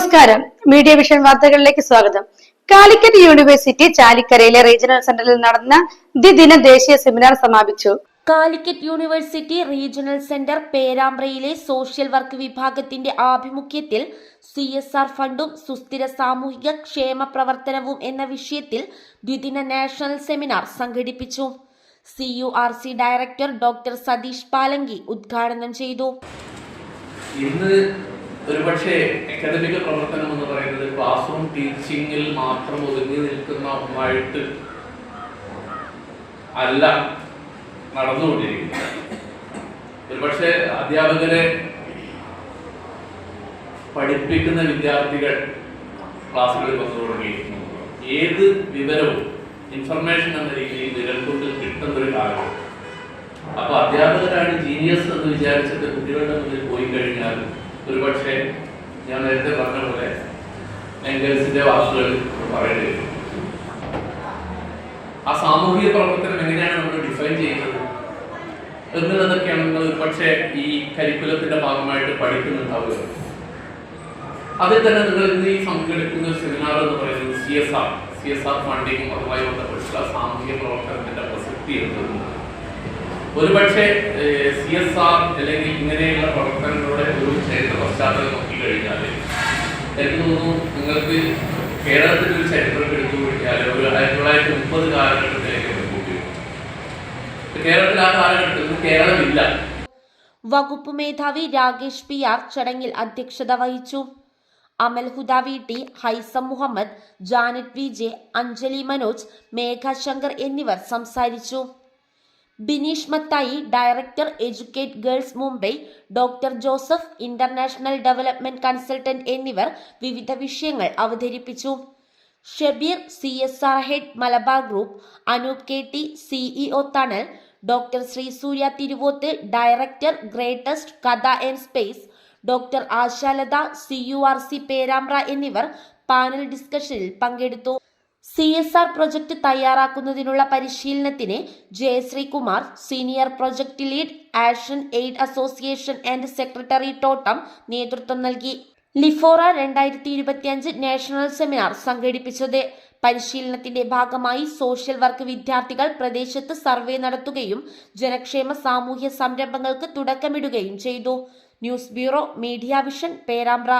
നമസ്കാരം. Media vision വാർത്തകളിലേക്ക് സ്വാഗതം. കാലിക്കറ്റ് യൂണിവേഴ്സിറ്റി ചാലിക്കരയിലെ റീജിയണൽ സെന്ററിൽ നടന്ന ദ്വിദിന ദേശീയ സെമിനാർ സമാപിച്ചു. കാലിക്കറ്റ് യൂണിവേഴ്സിറ്റി റീജിയണൽ സെന്റർ പേരാമ്പ്രയിലെ സോഷ്യൽ വർക്ക് വിഭാഗത്തിന്റെ ആഭിമുഖ്യത്തിൽ സി എസ് ആർ ഫണ്ടും സുസ്ഥിര സാമൂഹിക ക്ഷേമ പ്രവർത്തനവും എന്ന വിഷയത്തിൽ ദ്വിദിന നാഷണൽ സെമിനാർ സംഘടിപ്പിച്ചു. C U R C director doctor Satheesh Palanki ഉദ്ഘാടനം ചെയ്തു. ഇന്ന് ഒരുപക്ഷെ അക്കാദമിക പ്രവർത്തനം എന്ന് പറയുന്നത് ക്ലാസ് റൂം ടീച്ചിങ്ങിൽ മാത്രം ഒതുങ്ങി നിൽക്കുന്ന ഒന്നായിട്ട് അല്ല നടന്നുകൊണ്ടിരിക്കുന്നത്. ഒരുപക്ഷെ അധ്യാപകരെ പഠിപ്പിക്കുന്ന വിദ്യാർത്ഥികൾ ക്ലാസ്സുകളിൽ വന്നു തുടങ്ങിയിരിക്കുന്നു. ഏത് വിവരവും ഇൻഫർമേഷൻ എന്ന രീതിയിൽ വിരൽക്കൊണ്ടിൽ കിട്ടുന്ന ഒരു കാലം അപ്പൊ അധ്യാപകരാണ് ജീനിയസ് എന്ന് വിചാരിച്ചിട്ട് കുട്ടികളുടെ മുന്നിൽ പോയി കഴിഞ്ഞാൽ ഒരുപക്ഷെ ഞാൻ നേരത്തെ പറഞ്ഞ പോലെ എംഗൽസിന്റെ വാക്കുകൾ പറയേണ്ടി വരും. ആ സാമൂഹിക പ്രവർത്തനം എങ്ങനെയാണ് നമ്മൾ ഡിഫൈൻ ചെയ്യുന്നത്? എന്നുള്ളതൊക്കെയാണ് നമ്മൾ ഒരുപക്ഷെ ഈ കരിക്കുലത്തിന്റെ ഭാഗമായിട്ട് പഠിക്കുന്നുണ്ടാവുക. അതിൽ തന്നെ നിങ്ങൾ ഇന്ന് ഈ സംഘടിപ്പിക്കുന്ന സെമിനാർ എന്ന് പറയുന്നത് C S R C S R ഫണ്ടിങ്ങും അതുമായി ബന്ധപ്പെട്ടുള്ള സാമൂഹിക പ്രവർത്തനത്തിന്റെ പ്രസക്തി എന്തെന്നുള്ളത് ഒരുപക്ഷെ സി എസ് ആർ അല്ലെങ്കിൽ ഇങ്ങനെയുള്ള പ്രവർത്തനങ്ങളുടെ ഒരു ചരിത്ര പശ്ചാത്തലം നോക്കിക്കഴിഞ്ഞാൽ എനിക്ക് തോന്നുന്നു നിങ്ങൾക്ക് കേരളത്തിന്റെ ഒരു ചരിത്രം എടുത്തു കഴിഞ്ഞാൽ ഒരു ആയിരത്തി തൊള്ളായിരത്തി മുപ്പത് കാലഘട്ടത്തിലേക്ക് കേരളത്തിൽ ആ കാലഘട്ടത്തിൽ കേരളമില്ല. വകുപ്പ് മേധാവി രാകേഷ് പി ആർ ചടങ്ങിൽ അധ്യക്ഷത വഹിച്ചു. Amal Huda V T Haisam Muhammad Janet V J Anjali Manoj Megha Shankar എന്നിവർ സംസാരിച്ചു. Bineesh Mathai director educate girls Mumbai doctor Joseph international development consultant എന്നിവർ വിവിധ വിഷയങ്ങൾ അവതരിപ്പിച്ചു. Shabeer C S R head Malabar group Anoop K T CEO Thanal doctor Sree Surya Thiruvoth director greatest Katha and space doctor Ashalatha C U R C Perambra എന്നിവർ panel ഡിസ്കഷനിൽ പങ്കെടുത്തു. C S R project തയ്യാറാക്കുന്നതിനുള്ള പരിശീലനത്തിന് Jayasree Kumar senior project lead action aid association and secretary ടോട്ടം നേതൃത്വം നൽകി. ലിഫോറ രണ്ടായിരത്തി ഇരുപത്തിയഞ്ച് national seminar സംഘടിപ്പിച്ചത്. പരിശീലനത്തിന്റെ ഭാഗമായി സോഷ്യൽ വർക്ക് വിദ്യാർത്ഥികൾ പ്രദേശത്ത് സർവേ നടത്തുകയും ജനക്ഷേമ സാമൂഹ്യ സംരംഭങ്ങൾക്ക് തുടക്കമിടുകയും ചെയ്തു. News bureau media vision Perambra.